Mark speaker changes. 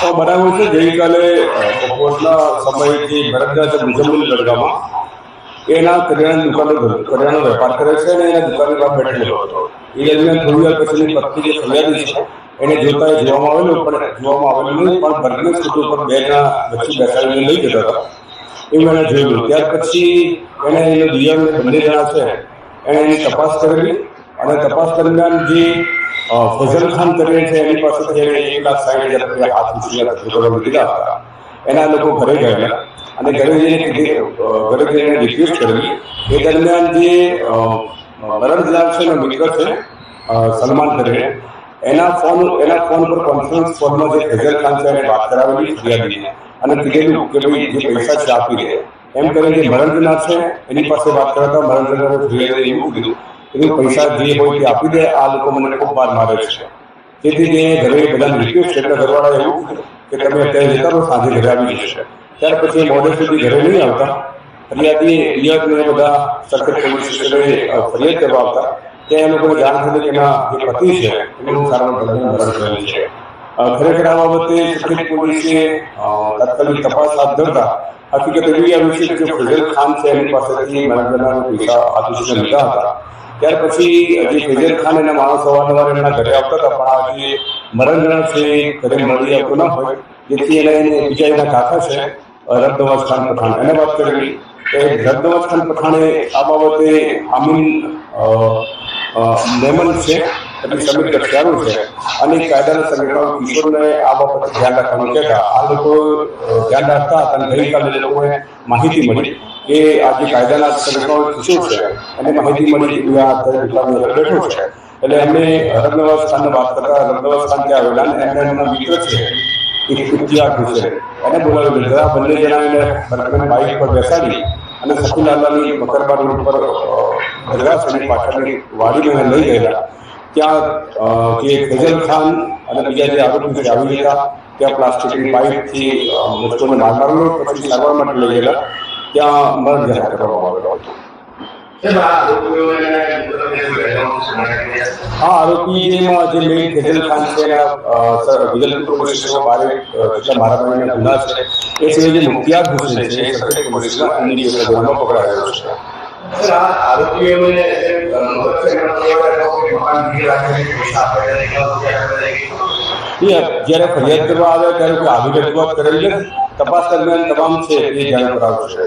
Speaker 1: તો બરાબર છે ગઈકાલે બપોરના સમયથી ભરતરાજ મુજમ્મિલ દરગાહમાં, એના કરિયાણા દુકાન કરિયાણાનો વેપાર કરે છે અને એના દુકાનની બહાર બેઠેલો હતો. એ દરમિયાન થોડી વાર પછી પત્ની જે ફરિયાદી છે, એને જોતા જોવામાં આવેલું, પણ જોવામાં આવેલું નહીં, પણ બંને સ્કૂટર ઉપર બેના વચ્ચે બેસાડીને લઈ જતા હતા. એવું એને જોયેલું ત્યાર પછી એને એનો દિયરને બંને જણા છે એણે એની તપાસ કરેલી. અને તપાસ દરમિયાન જે અ, ફઝલ ખાન કરીને છે એની પાસેથી એણે એક લાખ સાઠ હજાર રૂપિયા હાથ ઉછીના છોકરાઓને લીધા હતા એના લોકો ઘરે ગયેલા અને ઘરે જઈને કીધી, અ, ઘરે જઈને રિક્વેસ્ટ કરેલી એ દરમિયાન જે અ, વરણલાલ છે એનો મિત્ર છે અ, સલમાન કરીને એના ફોન એના ફોન પર કોન્ફરન્સ કોલમાં જે ફઝલ ખાન છે એને વાત કરાવેલી ફરિયાદીને અને કીધેલું કે ભાઈ જે પૈસા છે આપી દે એમ કરીને જે મરણનાથ છે એની પાસે વાત કરતા મરણનાથે ફરિયાદીને એવું કીધું કે ભાઈ પૈસા જે હોય તે આપી દે આ લોકો મને ખૂબ માર મારે છે તેથી તે ઘરે બધાને રિક્વેસ્ટ એટલે ઘરવાળા એવું કીધું કે તમે અત્યારે જતા રહો સાંજે ઘરે આવી જશે ત્યાર પછી મોડે સુધી ઘરે નહીં આવતા ફરિયાદી રિયાદને બધા સખત પોલીસ સ્ટેશને અ, ફરિયાદ કરવા આવતા ત્યાં એ લોકોને જાણ થતી કે એના જે પતિ છે એનું સારવાર દરમિયાન મરણ થયેલું છે અ, ખરેખર આ બાબતે સખત પોલીસે અ, તાત્કાલિક તપાસ હાથ ધરતા હકીકત એવી આવી છે કે જે ફૈઝલ ખાન છે એની પાસેથી મરણના પૈસા આદિશને લીધા હતા ત્યાર પછી હજી ફૈઝલ ખાન એના માણસ અવારનવાર એમના ઘરે આવતા હતા, પણ આ જે મરણના છે ઘરે મળી આવતો ન હોય, જેથી એને બીજા એના કાકા છે રબનવાજ ખાન પઠાણ. એને વાત કરેલી કે રબનવાજ ખાન પઠાણે આ બાબતે આમીન મેમન છે. એટલે સમીર કક્ષાનું છે. અને કાયદાના સંગઠનો કિશોરને આ બાબતે ધ્યાન રાખવાનું કહેતા. આ લોકો ધ્યાન રાખતા હતા અને ગઈકાલે લોકોને માહિતી મળી કે આજે કાયદાના સંગઠનો કિશોર છે. અને માહિતી મળી બેઠો છે. એટલે એમને રબનવાજ ખાનને વાત કરતા રબનવાજ સ્થાન ત્યાં આવેલા એમને એમના મિત્ર છે. એક ઇતિહાસ વિશે એને બોલાવી લીધા બંને જણા એને બર્ગમેન બાઇક પર બેસાડી અને સખીલાલાની મકરબાર રોડ પર ભદ્રાસ અને પાટણની વાડીમાં લઈ ગયેલા. ત્યાં અ, જે ફૈઝલ ખાન અને બીજા જે આરોપી છે આવી ગયા ત્યાં પ્લાસ્ટિકની પાઇપથી મુસ્કોને માર મારેલો પછી સારવાર માટે લઈ ગયેલા ત્યાં મરણ જાહેર કરવામાં આવેલો હતો
Speaker 2: સાહેબ, આ આરોપીઓને તમે શું કહેવાનું છે? મને કહી આપો.
Speaker 1: આ આરોપીમાં જે મેઇન ફૈઝલ ખાન છે એના અ, સર, વિજલપુર પોલીસ સ્ટેશનમાં બારે અ, જેટલા મારામારીના ગુના છે એ સિવાય જે મુખ્તિયાર હુસેન છે એ સરકારી પોલીસમાં એમની કેસના ગુનામાં પકડાયેલો છે
Speaker 2: સર, આ આરોપીઓને અ, મદદ કરવા માટે એ લોકો મકાન ગીર રાખીને પૈસા આપે છે, કે રૂપિયા આપે છે.
Speaker 1: એ જ્યારે ફરિયાદ કરવા આવે ત્યારે આવી રજૂઆત કરેલી તપાસ દરમિયાન તમામ છે એ જાણ કરાવશે.